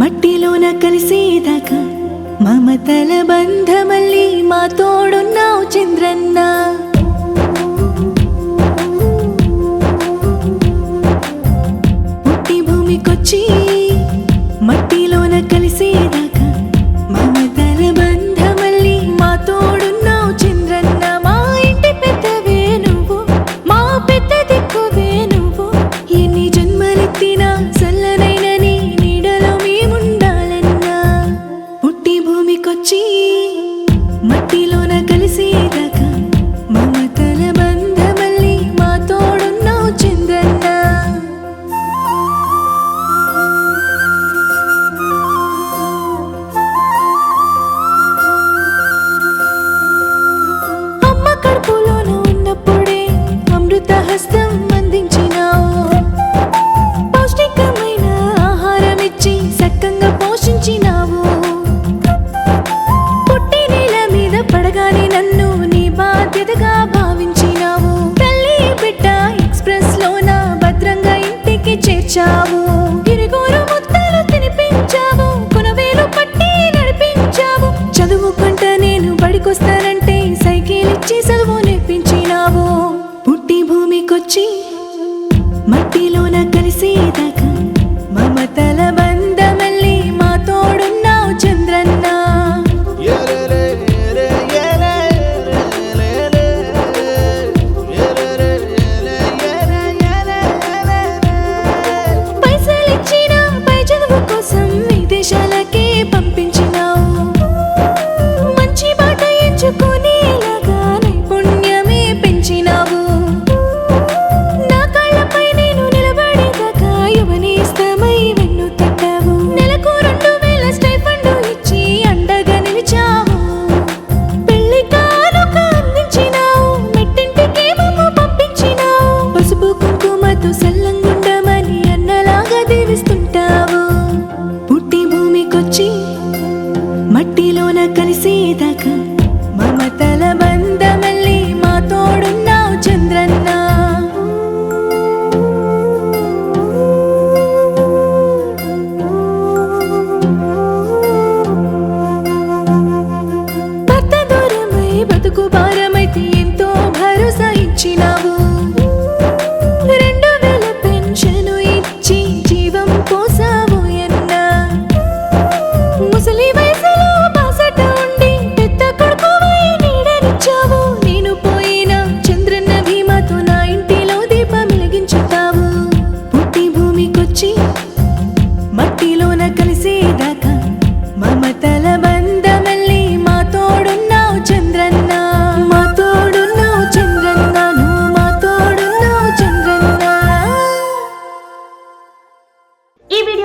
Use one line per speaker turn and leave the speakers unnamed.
మట్టిలోన కలిసేదాకా మమతల బంధమల్లి మా తోడున్నావు చంద్రన్న. పుట్టి భూమికొచ్చి మట్టిలోన కలిసేదాకా మమతల బంధమల్లి మా తోడున్నావు చంద్రన్న. మా ఇంటి పెద్దవే నువ్వు మా పెద్ద దిక్కువే నువ్వు. ఎన్ని జన్మలెత్తినా మట్టిలోన చేర్చావు గిరిగోరు ముద్దలు తినిపించావు. కునవేలు పట్టి నడిపించావు. చదువుకుంట నేను బడికొస్తానంటే సైకిల్ ఇచ్చి చదువు నేర్పించినావు. పుట్టి భూమికొచ్చి మట్టిలోన కలిసేదాకా మట్టిలోన కలిసేదాకా మమతల